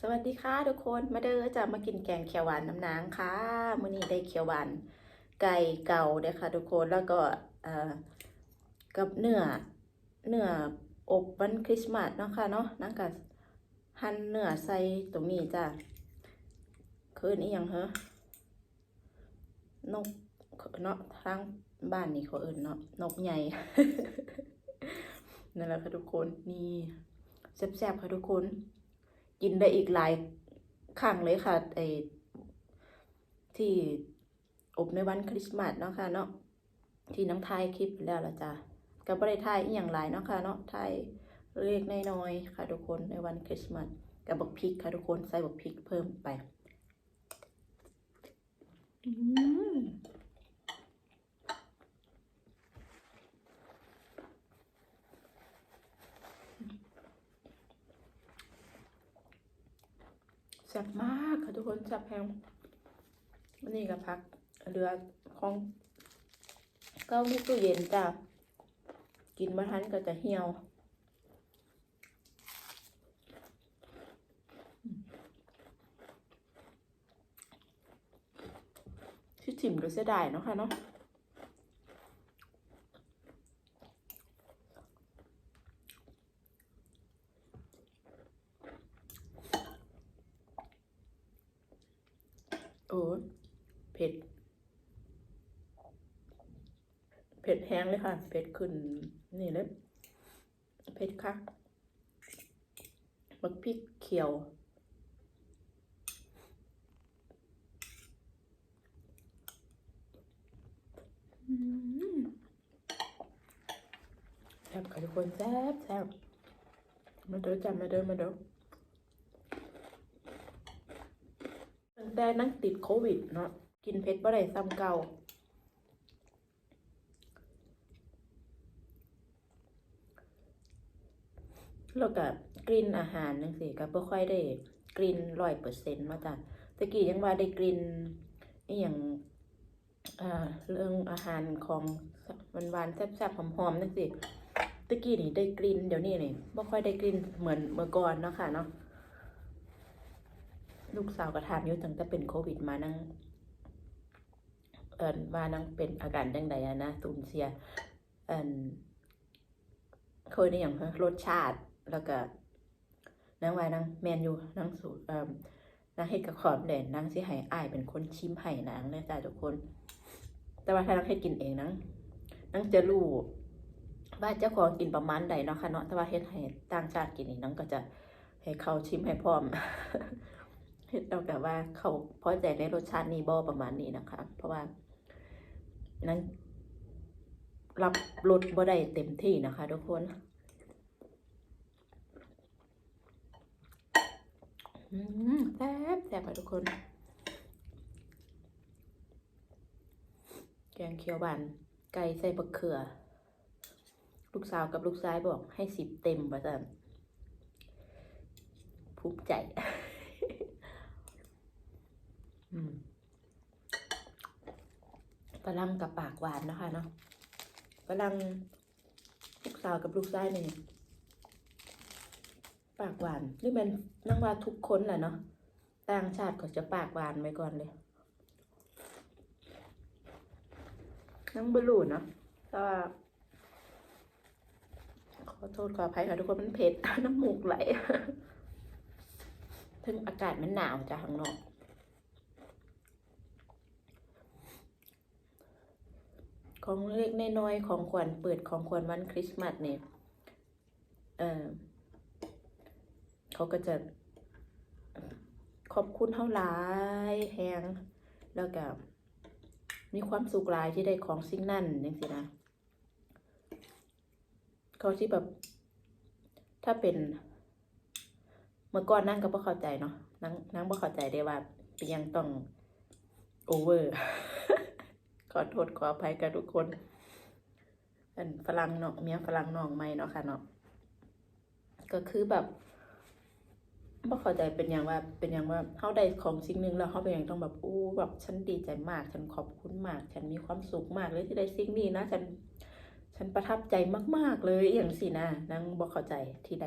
สวัสดีค่ะทุกคนมาเด้อจะมากินแกงเขียวหวานน้ำนางค่ะมื้อนี้ได้เขียวหวานไก่เก่าเด้อค่ะ ทุกคนแล้วก็เอ่อกับเนื้อเนื้ออบวันคริสต์มาสเนาะค่ะเนาะนั่งกับหั่นเนื้อใส่ตรงนี้จ้ะคืนนี้ยังเหรอนกเนาะทางบ้านนี่เขาเอิ้นเนาะนกใหญ่นั่นแหละค่ะทุกคนนี่แซ่บๆค่ะทุกคน กินได้อีกหลายครั้งเลยค่ะไอที่อบในวันคริสต์มาสเนาะค่ะเนาะที่น้ำทายคลิปแล้วละจ้ะกับบริทายอีหยังหลายเนาะค่ะเนาะไทยเล็กน้อยๆค่ะทุกคนในวันคริสต์มาสกับบักพริกค่ะทุกคนใส่บักพริกเพิ่มไป อืมแซ่บมากค่ะทุกคนแซ่บแพงวันนี้ก็พักเรือของเก้าลูกตู้เย็นจ้ะกินมาทันก็จะเหี่ยวที่ถิ่มก็เสียดายเนาะค่ะเนาะโอ้ยเผ็ด เผ็ดแห้ งเลยค่ะเผ็ดขึ้น นี่เลยเผ็ดค่ะบักพริกเขียว แซ่บค่ะทุกคนแซ่บแซ่บมาเด้อจ้ะมาเด้อมาเด้อตั้งแต่นั่งติดโควิดเนาะกินเผ็ดบ่ได้ซ้ำเก่า แล้วก็กลิ่นอาหารนั่นสิก็บ่ค่อยได้กลิ่นร้อยเปอร์เซ็นต์มาจ้ะตะกี้ยังว่าได้กลิ่นอย่างเรื่องอาหารของหวานๆแซ่บๆหอมๆนั่นสิตะกี้นี่ได้กลิ่นเดี๋ยวนี้นี่ไม่ค่อยได้กลิ่นเหมือนเมื่อก่อนเนาะค่ะเนาะลูกสาวก็ถามอยู่ตั้งแต่เป็นโควิดมานั่งเอินว่านั่งเป็นอาการจังใดนะตุนเสียเอินเคยได้อย่างรสชาติ แล้วก็นั่งว่านั่งแมนอยู่นั่งสูตรเอ่อนางเฮ็ดกับขอบเด่นนางสิให้อายเป็นคนชิมให้นางเนี่ยจ้ะทุกคน แต่ว่าถ้านางเฮ็ดกินเองนางนางจะรู้ว่าเจ้าของกินประมาณใดเนาะค่ะเนาะแต่ว่าเฮ็ดให้ต่างชาติกินนี่นางก็จะให้เขาชิมให้พร้อมเฮ็ดเอาแบบว่าเขาพอใจในรสชาตินี้บ่ประมาณนี้นะคะ เพราะว่านางรับรสบ่ได้เต็มที่นะคะทุกคน อืม แซ่บแซ่บค่ะทุกคน แกงเขียวหวาน ไก่ใส่บะเขือ ลูกสาวกับลูกชายบอกให้สิบเต็มประจันภูมิใจอืมฝรั่งกับปากหวานนะคะเนาะฝรั่งลูกสาวกับลูกชายเนี่ย ปากหวานนี่มันนั่งว่าทุกคนแหละเนาะต่างชาติเขาจะปากหวานไว้ก่อนเลยนั่งบลูเนาะก็ขอโทษขออภัยค่ะทุกคนมันเผ็ดน้ำมูกไหลถึงอากาศมันหนาวจ้ะข้างนอกของเล็กน้อยของขวัญเปิดของขวัญวันคริสต์มาสเนี่ยเออ เขาก็จะขอบคุณเท่าหลายแหงแล้วก็มีความสุขหลายที่ได้ของสิ่งนั่นจังสินะเขาที่แบบ ถ้าเป็นเมื่อก่อนนั่งก็บ่เข้าใจเนาะนั่งนั่งบ่เข้าใจได้ว่าเป็นยังต้องโอเวอร์ ขอโทษขออภัยกับทุกคนอันฝรั่งเนาะเมียฝรั่งน้องไม่เนาะค่ะเนาะก็คือแบบ บ่เข้าใจเป็นอย่างว่าเป็นอย่างว่าเฮาได้ของสิ่งหนึ่งแล้วเฮาเป็นอย่างต้องแบบอู้แบบฉันดีใจมาก ฉันขอบคุณมาก ฉันมีความสุขมากเลยที่ได้สิ่งนี้นะ ฉัน ฉันประทับใจมาก ๆเลยอย่างสินะนางบ่เข้าใจที่ใด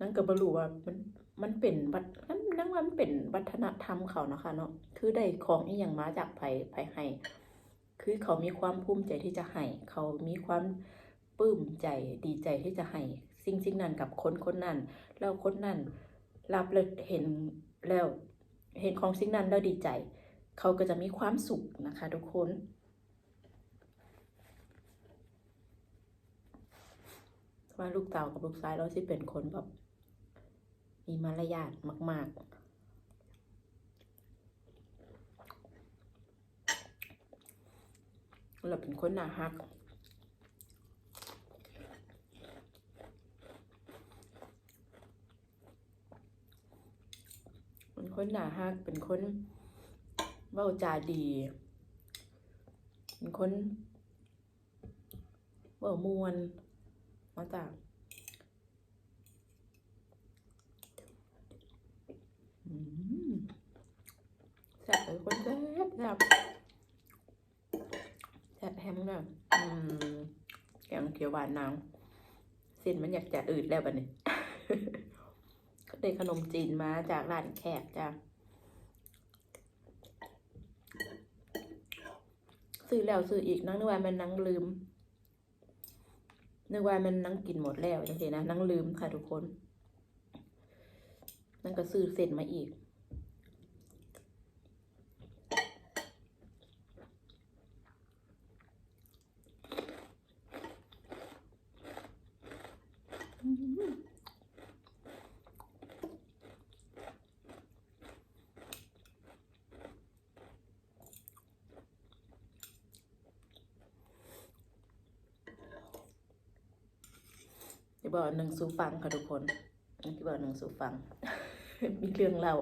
นั่นก็บ่รู้ว่ามันมันเป็นวัฒนั่นนั่นว่ามันเป็นวัฒนธรรมเขาเนาะค่ะเนาะคือได้ของอีหยังมาจากไผไผให้คือเขามีความภูมิใจที่จะให้เขามีความปลื้มใจดีใจที่จะให้ สิ่งสิ่งนั้นกับคนคนนั้นแล้วคนนั้นรับแล้วเห็นแล้วเห็นของสิ่งนั้นแล้วดีใจ เขาก็จะมีความสุขนะคะทุกคนว่าลูกเต่ากับลูกชายเราสิเป็นคนแบบมีมารยาทมาก ๆเราเป็นคนน่าฮัก เป็นคนน่าฮักเป็นคนเว้าจาดี เป็นคนเว้ามวนมาจากแซ่บเป็นคนแซ่บแซ่บแซ่บแฮมเนอะแกงเขียวหวานนางเส้นมันอยากจะอืดแล้วบัดนี้ ได้ขนมจีนมาจากร้านแขกจ้ะซื้อแล้วซื้ออีกนั่งนึกว่ามันนั่งลืม นึกว่ามันนั่งกินหมดแล้วจังสินะนั่งลืมค่ะทุกคน นั่นก็ซื้อเสร็จมาอีก จะ บอกหนึ่งสู่ฟังค่ะทุกคนนี่ที่บอกหนึ่งสู่ฟัง มีเรื่องเล่า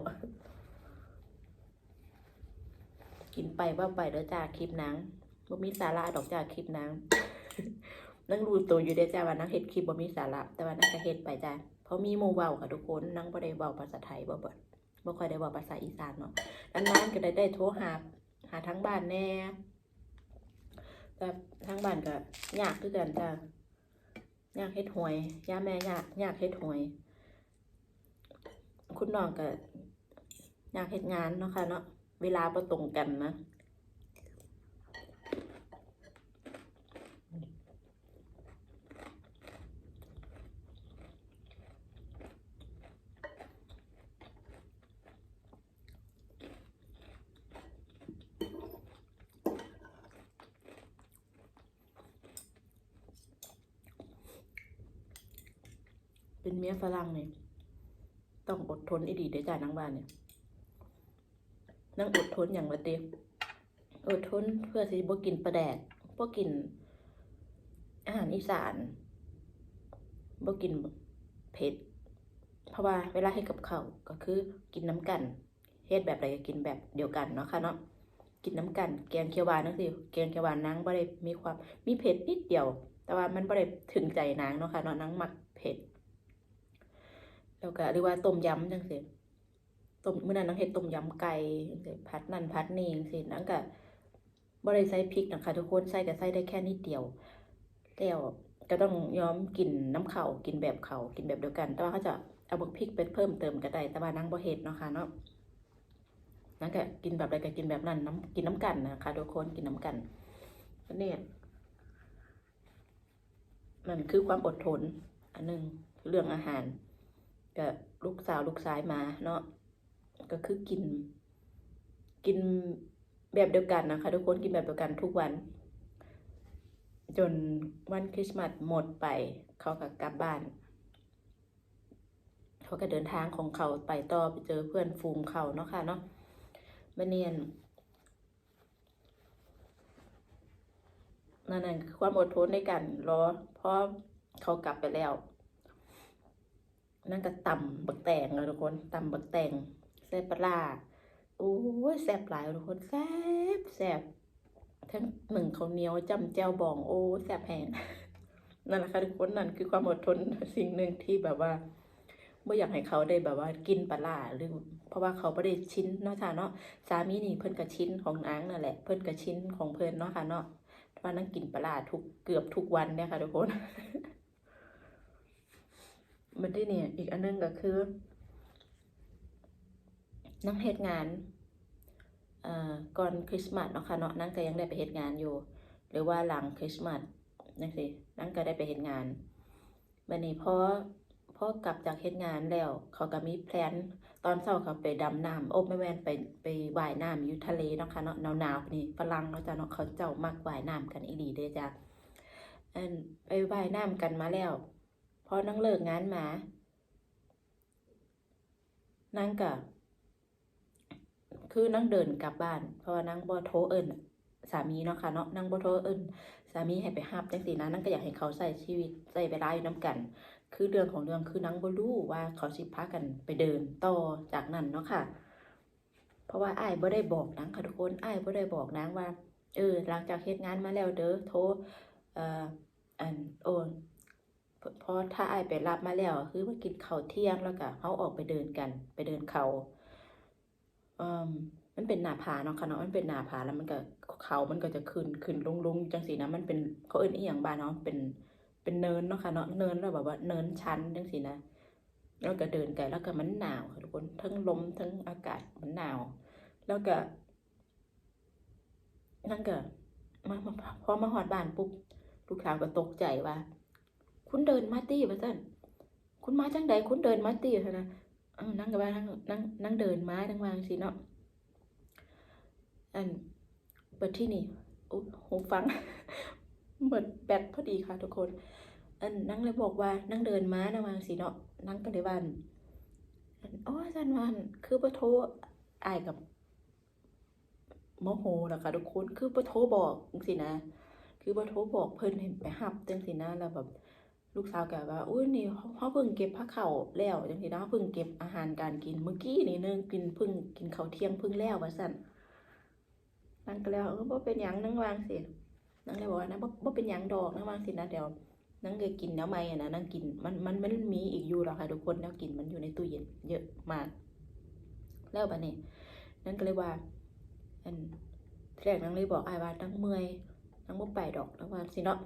กินไปว่าไปเด้อจ้าคลิปนังบ่มีสาระดอกจ้าคลิปนังนั่งรูตัวอยู่เด้อจ้าว่านั่งเฮ็ดคลิปบ่มีสาระแต่ว่านั่งก็เฮ็ดไปจ้าเพราะมีหมู่เว้าค่ะทุกคนนั่งบ่ได้เว้าภาษาไทยบ่บ่บ่ค่อยได้เว้าภาษาอีสานเนาะนานๆก็ได้ได้โทรหาหาทั้งบ้านแน่แต่ทั้งบ้านก็ยากคือกันจ้า อยากเฮ็ดหวยย่าแม่อยากอยากเฮ็ดหวย คุณน้องก็อยากเฮ็ดงานเนาะค่ะเนาะเวลาประตรงกันนะ เป็นเมียฝรั่งเนี่ยต้องอดทนอีดีเด้จ้านางบ้านเนี่ยนางอดทนอย่างละเตียอดทนเพื่อสิบ่กินปลาแดกบ่กิน อาหารอีสานบ่กินเผ็ดเพราะว่าเวลาให้กับเขาก็คือกินน้ำกันเฮ็ดแบบใดก็กินแบบเดียวกันเนาะค่ะเนาะกินน้ำกัน แกงเขียวหวานนั่นสิแกงเขียวหวานนางบ่ได้มีความมีเผ็ดนิดเดียว แต่ว่ามันบ่ได้ถึงใจนางเนาะค่ะเนาะนางมักเผ็ด แล้วก็หรือว่าต้มยำจังซี่ต้มเมื้อนั้นนางเฮ็ดต้มยำไก่จังซี่ผัดนั่นผัดนี่จังซี่นางก็บ่ได้ใส่พริกนะคะทุกคนใส่ก็ใส่ได้แค่นิดเดียวแล้วก็ต้องย้อมกินน้ำเข้ากินแบบเขาวกินแบบเดียวกัน แต่ว่าเขาจะเอาบักพริกไปเพิ่มเติมก็ได้แต่ว่านางบ่เฮ็ดเนาะค่ะเนาะนางก็กินแบบใดก็กินแบบนั้นน้ำกินน้ำกันนะคะทุกคนกินน้ำกันอันนี้มันคือความอดทน อันหนึ่งเรื่องอาหาร ก็ลูกสาวลูกชายมาเนาะก็คือกิน กินแบบเดียวกันนะคะ ทุกคนกินแบบเดียวกันทุกวัน จนวันคริสต์มาสหมดไปเขาก็กลับบ้านเขาก็เดินทางของเขาไปต่อไปเจอเพื่อนฝูงเขาเนาะค่ะเนาะมาเนียนนั่นนั่นคือความอดทนในการรอเพราะเขากลับไปแล้ว นั่นก็ตำบักแตงเลยทุกคนตำบักแตงแซ่บปลาโอ้ยแซ่บหลายทุกคนแซ่บแซ่บทั้งหนึ่งข้าวเหนียวจำแจวบองโอ้แซ่บแพงนั่นแหละค่ะทุกคนนั่นคือความอดทนสิ่งหนึ่งที่แบบว่าไม่อยากให้เขาได้แบบว่ากินปลาหรือ เพราะว่าเขาไม่ได้ชิ้นเนาะจ้าเนาะสามีนี่เพิ่นกับชิ้นของนางนั่นแหละ เพิ่นกับชิ้นของเพิ่นเนาะค่ะเนาะว่านั่งกินปลาทุกเกือบทุกวันเนี่ยค่ะทุกคน มมันที่นี่ยอีกอันนึงก็คือนั่งเฮ็ดงานก่อนคริสต์มาสเนาะค่ะเนาะนั่งก็ยังได้ไปเฮ็ดงานอยู่ หรือว่าหลังคริสต์มาสนั่นสินั่งก็ได้ไปเฮ็ดงานบัดนี้พอพอกลับจากเฮ็ดงานแล้ว เขาก็มีแพลนตอนเช้าเขาไปดำน้ำโอ้ไม่แม่นไปไปว่ายน้ำอยู่ทะเลเนาะค่ะเนาะหนาวๆนี่ฝรั่งเนาะจ้ะเนาะเขาเจ้ามักว่ายน้ำกันอีหลีเด้จ้ะอันไปว่ายน้ำกันมาแล้ว พอนั่งเลิกงานมานั่งก็คือนั่งเดินกลับบ้าน เพราะว่านั่งบ่โทรเอิ้นสามีเนาะค่ะเนาะนั่งบ่โทรเอิ้นสามีให้ไปรับจังซี่นะนั่งก็อยากให้เขาใช้ชีวิตใช้เวลาอยู่นํกัน คือเรื่องของเรื่องคือนั่งบ่รู้ว่าเขาสิพากันไปเดินต่อจากนั้นเนาะค่ะ เพราะว่าไอ้บ่ได้บอกนางค่ะทุกคนไอ้บ่ได้บอกนางว่า เออหลังจากเฮ็ดงานมาแล้วเด้อโทรเอ่ออันโอน พพอถ้าไอาไปรับมาแล้วคือมากินข้าวเที่ยงแล้วก็เฮาออกไปเดินกัน ไปเดินเขาเอ่อมันเป็นหน้าผาเนาะค่ะเนาะมันเป็นหน้าผาแล้วมันก็เขามันก็จะขึ้นขึ้นลงลงจังซี่นะมันเป็นเขาเอิ้นอีหยังบ้านเนาะเป็นเป็นเนินเนาะค่ะเนาะเนินแล้วแบบว่าเนินชันจังซี่นะแล้วก็เดินไกลแล้วก็มันหนาวทุกคนทั้งลมทั้งอากาศมันหนาว แล้วก็นั่นก็มามาพอมาหอดบ้านปุ๊บลูกสาวก็ตกใจว่า คุณเดินมาตี้ว่าซั่นคุณมาจังใดคุณเดินมาตี้ซั่นนะนั่งก็ว่านั่งนั่งนั่งเดินมานั่งวางซี่เนาะอันเปิดที่นี่โอ้หูฟังเหมือนแบตพอดีค่ะทุกคน อันนั่งเลยบอกว่านั่งเดินมานะวางซี่เนาะนั่งก็เลยว่านอันอ๋อซั่นวันคือบ่โทอายกับโมโหนะคะทุกคน คือบ่โทบอกจังซี่นะ คือบ่โทบอกเพิ่นให้ไปรับจังซี่นะแล้วแบบ ลูกสาวแกว่าอุ้ยนี่เฮาเพิ่งเก็บผักข้าแล้วจังซี่นะเพิ่งเก็บอาหารการกินเมื่อกี้นี่นึงกินเพิ่งกินข้าวเที่ยงเพิ่งแล้วว่าซั่นนั่นก็แล้วเออบ่เป็นหยังนั่งวางสินั่งเลยบอกว่านะบ่บ่เป็นหยังดอกนั่งวางสินะเดี๋ยวนั่งเลยกินแนวใหม่ะนะนั่งกินมันมันมันมีอีกอยู่หรอกค่ะทุกคนแนวกินมันอยู่ในตู้เย็นเยอะมาก แล้วบัดนี้นั่นก็เลยว่าอันแรกนางเลยบอกไอ้ว่านั่งเมื่อยนั่งบ่ไปดอกนั่งว่าสิเนาะ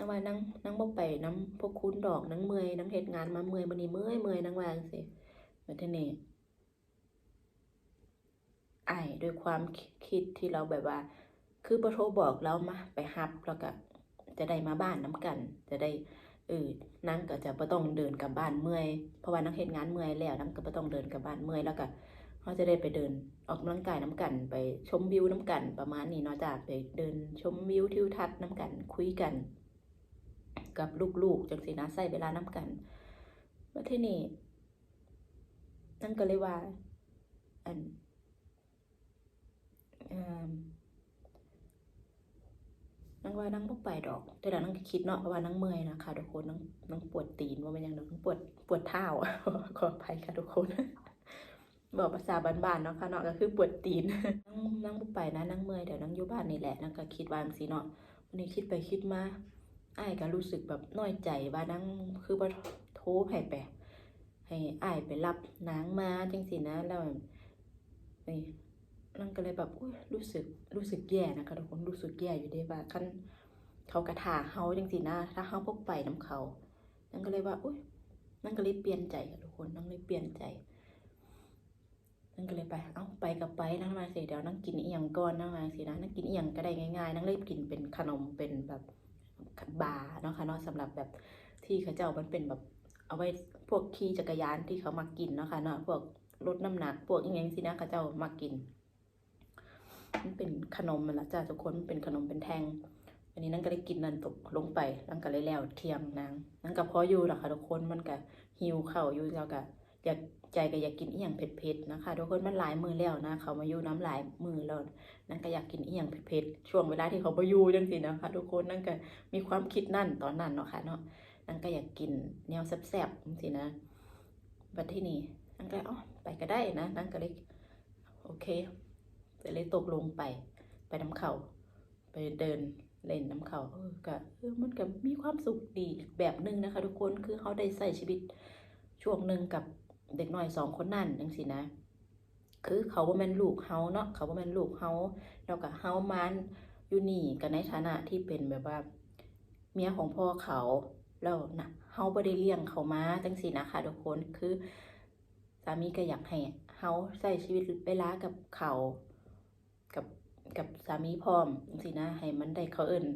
นังว่านั่งนั่งบ่ไปนํพวกคุณดอกนั่งเมื่อยนั่งเฮ็ดงานมาเมื่อยมื้อนี้เมื่อยเมื่อยนั่งว่าจังซี่บัดทีนี้อ้ด้วยความคิดที่เราแบบว่า คือบ่โทรบอกเรามาไปรับแล้วก็จะได้มาบ้านนํกัน จะได้เออนางก็จะบ่ต้องเดินกลับบ้านเมื่อยเพราะว่านางเฮ็ดงานเมื่อยแล้วนางก็บ่ต้องเดินกลับบ้านเมื่อยแล้วก็เขาจะได้ไปเดินออกกำลังกายน้ำกัน ไปชมวิวน้ำกัน ประมาณนี้เนาะจ้ะไปเดินชมวิวทิวทัศน์น้ำกันคุยกัน กับลูกๆจังสีนะใส่เวลาน้ำกันว่าที่นี่นั่นก็เลยว่า อันนั่งว่านั่งบ่ไปดอก แต่ละนั่งคิดเนาะเพราะว่านั่งเมื่อยนะคะทุกคนนั่งนั่งปวดตีนว่ามันยังนั่งปวดปวดเท้าขออภัยค่ะทุกคนบอกภาษาบ้านๆเนาะค่ะเนาะก็คือปวดตีน นั่งนั่งบ่ไปนะนั่งเมื่อยเดี๋ยวนั่งอยู่บ้านนี่แหละนั่งก็คิดว่าจังซี่เนาะวันนี้คิดไปคิดมา อ้ายก็รู้สึกแบบน้อยใจว่านั่งคือบ่โทรให้ไปให้อ้ายไปรับนางมาจังซี่นะแล้วนี่นั่งก็เลยแบบอุ้ยรู้สึกรู้สึกแย่นะคะทุกคนรู้สึกแย่อยู่เด้ว่าคันเขากระถาเฮาจังซี่นะถ้าเฮาบ่ไปนํเขานั่นก็เลยว่าอุ้ยนั่นก็เลยเปลี่ยนใจค่ะทุกคนนั่งเลยเปลี่ยนใจนั่นก็เลยไป เอ้าไปกับไปนั่งมาสิเดี๋ยวนั่งกินอีหยังก่อนนั่งมาสินะนั่งกินอีหยังก็ได้ง่ายๆ นั่งเลยกินเป็นขนมเป็นแบบ บาร์เนาะค่ะเนาะสำหรับแบบที่เขาเจ้ามันเป็นแบบเอาไว้พวกขี่จักรยานที่เขามากินเนาะค่ะเนาะพวกลดน้ำหนักพวกอีหยังสินะเขาเจ้ามากิน มันเป็นขนมมันละจ้าทุกคนมันเป็นขนมเป็นแท่งอันนี้นั่งก็ได้กินนั่นตกลงไปนั่งก็เลยแล้วเที่ยงนางนั่งก็พออยู่หรอกค่ะทุกคนมันก็หิวเข่าอยู่แล้วก็ อยากใจก็อยากกินอีหยังเผ็ดๆนะคะทุกคนมันหลายมือแล้วนะ เขามาอยู่น้ำหลายมือแล้วนั่นก็อยากกินอีหยังเผ็ดๆช่วงเวลาที่เขาไปอยู่จังซี่นะคะทุกคนนั่นก็มีความคิดนั่นตอนนั้นเนาะค่ะเนาะนั่นก็อยากกินแนวแซ่บๆจังซี่นะบัดที่นี่นั่นก็อ๋อไปก็ได้นะนั่นก็เลยโอเคก็เลยตกลงไป ไปน้ำเขาไปเดินเล่นน้ำเขาเออก็เออมันก็มีความสุขดีอีกแบบหนึงนะคะ ทุกคนคือเขาได้ใส่ชีวิตช่วงหนึ่งกับ เด็กน้อยสองคนนั่นจังสินะ คือเขาว่าแม่นลูกเฮาเนาะเขาว่าแม่นลูกเฮาแล้วก็เฮามันอยู่นี่กันในฐานะที่เป็นแบบว่า เมียของพ่อเขาแล้วนะเฮาบ่ได้เลี้ยงเขามาจังซี่นะคะทุกคนคือสามีก็อยากให้เฮาใช้ชีวิตเวลากับเขากับกับสามีพร้อมจังซี่นะให้มันได้เขาเอิ้น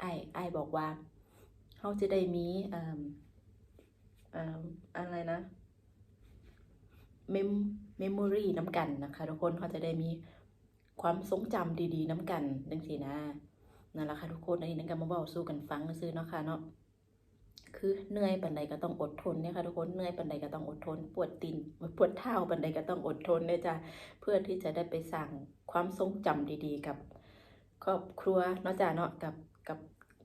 ไอ้ายอ้บอกว่าเฮาจะได้มีอ่อเอ่ออะไรนะ เมมเมโมรีน้ำกันนะคะ ทุกคนเขาจะได้มีความทรงจำดีๆน้ำกันดังสีนะนั่นแหละค่ะทุกคนอันนี้นั่นก็มาเว้าสู้กันฟังซื้อเนาะค่ะเนาะคือเหนื่อยปันใดก็ต้องอดทนเนี่ยค่ะทุกคนเหนื่อยปันใดก็ต้องอดทน ปวดตีนปวดเท้าปันใดก็ต้องอดทนเนี่ยจ้ะเพื่อที่จะได้ไปสั่งความทรงจำดีๆ กับ ครอบครัวเนาะจ้ะเนาะกับกับ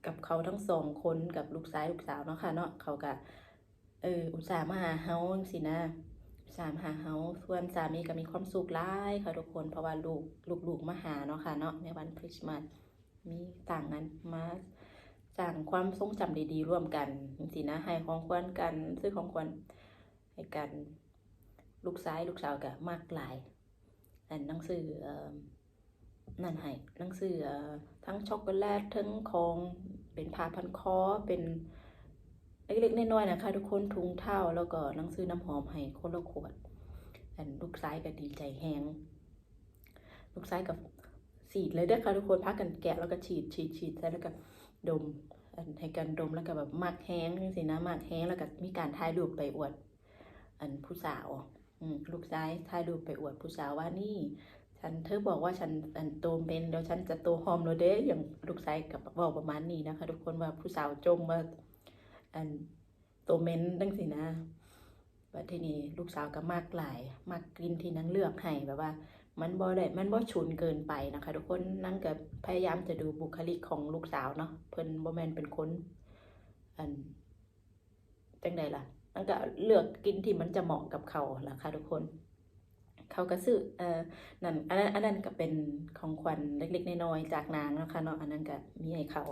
กับเขาทั้งสองคนกับลูกชายลูกสาวเนาะค่ะเนาะเขาก็เอออุตส่าห์มาหาเฮาจังซี่นะ สามหาเฮาส่วนสามีก็มีความสุขหลายค่ะทุกคนเพราะว่าลูกลูกๆมาหาเนาะค่ะเนาะในวันคริสต์มาสมีต่างนั้นมาสร้างความทรงจำดีๆร่วมกันจริงๆนะให้ของขวัญกันซื้อของขวัญให้กันลูกซ้ายลูกสาวก็มากหลายอันหนังสือนั่นให้หนังสือเอ่อทั้งช็อกโกแลตทั้งของเป็นผ้าพันคอเป็น เล็กๆน้อยๆนะคะ ทุกคนถุงเท้าแล้วก็หนังสือน้ำหอมให้คนละขวดอันลูกซ้ายก็ดีใจแฮงลูกซ้ายกับฉีดเลยเด้อค่ะทุกคนพักกันแกะแล้วก็ฉีดฉีดฉีดใส่แล้วก็ดมอันให้กันดมแล้วก็แบบมักแห้งสินะมักแห้งแล้วก็มีการถ่ายรูปไปอวด อันผู้สาวอืมลูกซ้ายถ่ายรูปไปอวดผู้สาวว่านี่ ฉันเธอบอกว่าฉันอันโตเป็นเดี๋ยวฉันจะโตหอมแล้วเด้อย่างลูกซ้ายกับบอกประมาณนี้นะคะ ทุกคนว่าผู้สาวจมว่า อันตัวเมนดังสินะบัดทีนี้ลูกสาวก็มากหลายมากกินที่นั่งเลือกให้แบบว่า มันบ่ได้มันบ่ฉุนเกินไปนะคะ ทุกคนนั่งก็พยายามจะดูบุคลิกของลูกสาวเนาะเพิ่นบ่แมนเป็นคนอันจังใดล่ะนั่นก็เลือกกินที่มันจะเหมาะกับเขาล่ะค่ะทุกคน เขาก็ซื้อเอ่อนั่นอันนั้นอันนั้นก็เป็นของขวัญเล็กๆน้อยๆจากนางเนาะคะเนาะอันนั้นก็มีให้เขา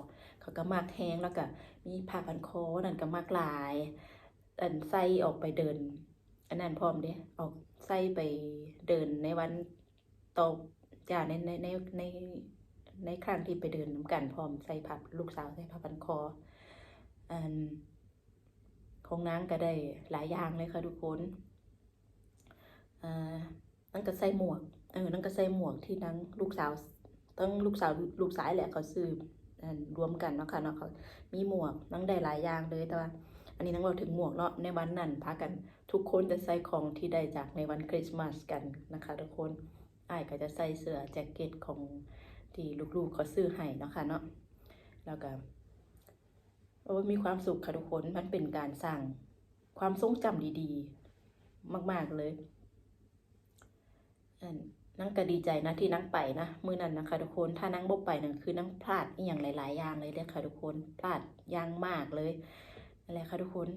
เขาก็มากแห้งแล้วก็มีผ้าพันคอนั่นก็มากหลาย อันใส่ออกไปเดิน อันนั้นพร้อมเด้ออกใส่ไปเดินในวันตอจ้าในในในในในครั้งที่ไปเดินน้ำกันพร้อมใส่ผ้าลูกสาวใส่ผ้าพันคออันของนางก็ได้หลายอย่างเลยค่ะทุกคนอ่า นั่นก็ใส่หมวกเออนั่นก็ใส่หมวกที่นางลูกสาวตั้งลูกสาวลูกสายแหละเขาซื้อรวมกันเนาะค่ะเนาะเขามีหมวกนั่งได้หลายอย่างเลยแต่ว่าอันนี้นั่งเราถึงหมวกเนาะในวันนั้นพากันทุกคนจะใส่ของที่ได้จากในวันคริสต์มาสกันนะคะ ทุกคนไอ้ก็จะใส่เสื้อแจ็คเก็ตของที่ลูกๆเขาซื้อให้เนาะค่ะเนาะแล้วก็โอ้มีความสุขค่ะทุกคนมันเป็นการสร้างความทรงจำดีๆ มากๆเลย นั่งก็ดีใจนะที่นั่งไปนะมือนั้นนะคะทุกคนถ้านั่งบ่ไปนั่นคือนั่งพลาดอย่างหลาย ๆ อย่างเลยเลยค่ะทุกคนพลาดอย่างมากเลยนั่นแหละค่ะทุกคน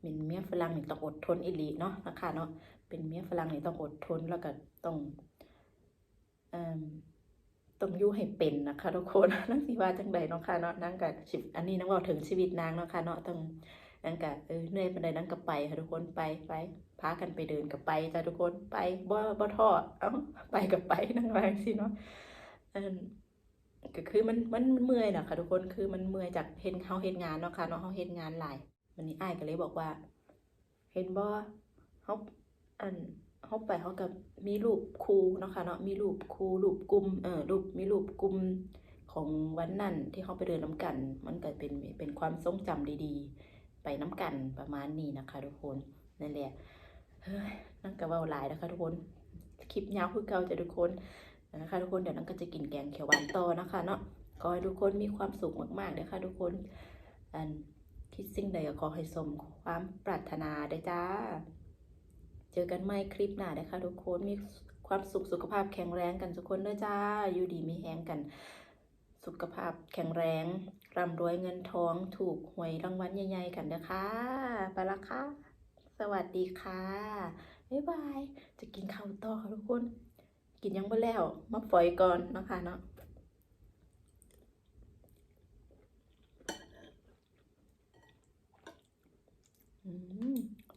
เป็นเมียฝรั่งนี่ต้องอดทนอีหลีเนาะนะคะเนาะเป็นเมียฝรั่งนี่ต้องอดทนแล้วก็ต้องอต้องยู่ให้เป็นนะคะทุกคนนั่งสิว่าจังใดเนาะค่ะเนาะนั่งกับอันนี้นั่งบอกถึงชีวิตนางเนาะค่ะเนาะต้อง นั่งกับเออเหนื่อยปานใดนั่งกับไปค่ะทุกคนไปไปพากันไปเดินกับไปจ้ะทุกคนไปบ่บ่ท้อเอ้าไปกับไปนั่งว่าจังซี่เนาะอันก็คือมันมันมันเมื่อยน่ะค่ะทุกคนคือมันเมื่อยจากเฮ็ดเฮาเฮ็ดงานเนาะค่ะเนาะเฮาเฮ็ดงานหลายวันนี้อ้ายก็เลยบอกว่า เห็นบ่เฮาอันเฮาไปเฮาก็มีรูปครูเนาะค่ะเนาะมีรูปครูรูปกลุ่มเออรูปมีรูปกลุ่มของวันนั้นที่เฮาไปเดินน้ำกัน มันก็เป็นเป็นความทรงจำดีๆ ไปน้ำกันประมาณนี้นะคะ ทุกคนนั่นแหละเฮ้ยนั่งกะเว่าหลายนะคะ ทุกคนคลิปยาวคือเก่าจะทุกคนนะคะ ทุกคนเดี๋ยวนั่งก็จะกินแกงเขียวหวานต่อนะคะ เนาะขอให้ทุกคนมีความสุขมากๆนะคะทุกคนอันคิดสิ่งใดก็ขอให้สมความปรารถนาได้จ้า เจอกันใหม่คลิปหน้านะคะ ทุกคนมีความสุขสุขภาพแข็งแรงกันทุกคนด้วยจ้า อยู่ดีมีแฮงกัน สุขภาพแข็งแรงร่ำรวยเงินทองถูกหวยรางวัลใหญ่ๆกันนะคะไปละค่ะ สวัสดีค่ะ บ๊ายบาย จะกินข้าวต่อค่ะทุกคน กินยังไม่แล้ว มาฝอยก่อนนะคะเนาะ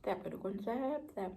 แซ่บค่ะทุกคนแซ่บแซ่บ